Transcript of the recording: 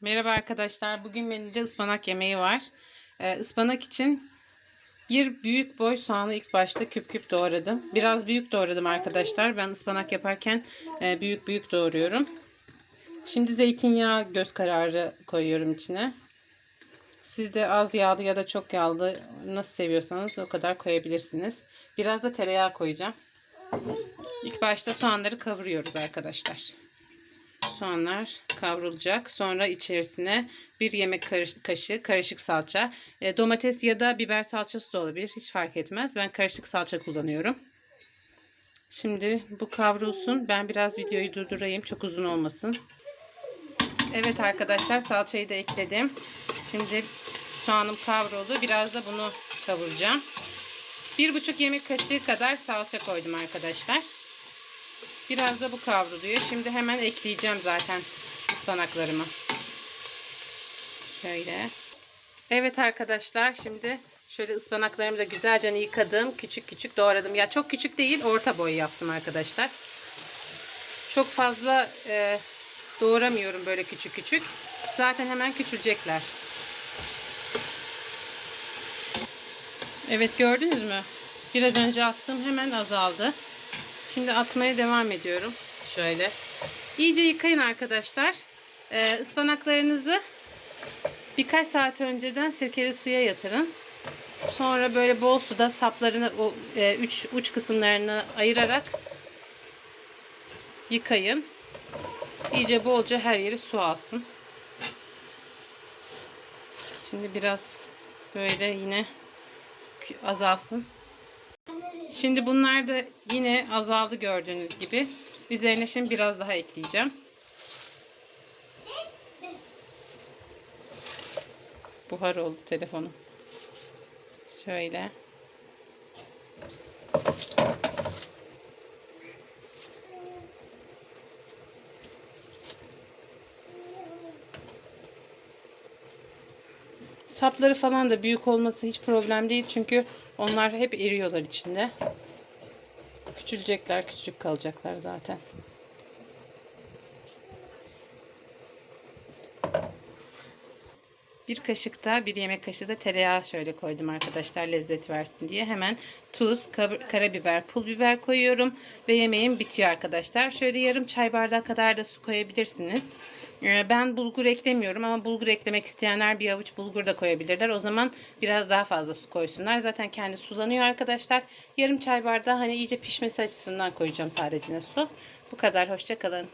Merhaba arkadaşlar. Bugün menüde ıspanak yemeği var. Ee, ıspanak için bir büyük boy soğanı ilk başta küp küp doğradım. Biraz büyük doğradım arkadaşlar. Ben ıspanak yaparken e, büyük büyük doğruyorum. Şimdi zeytinyağı göz kararı koyuyorum içine. Siz de az yağlı ya da çok yağlı nasıl seviyorsanız o kadar koyabilirsiniz. Biraz da tereyağı koyacağım. İlk başta soğanları kavuruyoruz arkadaşlar. Soğanlar kavrulacak. Sonra içerisine bir yemek kaşığı karışık salça. E, domates ya da biber salçası da olabilir. Hiç fark etmez. Ben karışık salça kullanıyorum. Şimdi bu kavrulsun. Ben biraz videoyu durdurayım. Çok uzun olmasın. Evet arkadaşlar salçayı da ekledim. Şimdi soğanım kavruldu. Biraz da bunu kavuracağım. Bir buçuk yemek kaşığı kadar salça koydum arkadaşlar. Biraz da bu kavruluyor. Şimdi hemen ekleyeceğim zaten ıspanaklarımı. Şöyle. Evet arkadaşlar şimdi şöyle ıspanaklarımı da güzelce yıkadım. Küçük küçük doğradım. Ya çok küçük değil orta boy yaptım arkadaşlar. Çok fazla e, doğramıyorum böyle küçük küçük. Zaten hemen küçülecekler. Evet gördünüz mü? Biraz önce attığım hemen azaldı. Şimdi atmaya devam ediyorum. Şöyle. İyice yıkayın arkadaşlar. Ee, ıspanaklarınızı birkaç saat önceden sirkeli suya yatırın. Sonra böyle bol suda saplarını o e, üç uç kısımlarını ayırarak yıkayın. İyice bolca her yeri su alsın. Şimdi biraz böyle yine azalsın. Şimdi bunlar da yine azaldı gördüğünüz gibi. Üzerine şimdi biraz daha ekleyeceğim. Buhar oldu telefonum. Şöyle. Sapları falan da büyük olması hiç problem değil. Çünkü onlar hep eriyorlar içinde. Küçülecekler, küçük kalacaklar zaten. Bir kaşık da bir yemek kaşığı da tereyağı şöyle koydum arkadaşlar lezzet versin diye. Hemen tuz, karabiber, pul biber koyuyorum ve yemeğim bitiyor arkadaşlar. Şöyle yarım çay bardağı kadar da su koyabilirsiniz. Ee, Ben bulgur eklemiyorum ama bulgur eklemek isteyenler bir avuç bulgur da koyabilirler. O zaman biraz daha fazla su koysunlar. Zaten kendi sulanıyor arkadaşlar. Yarım çay bardağı hani iyice pişmesi açısından koyacağım sadece su. Bu kadar. Hoşça kalın.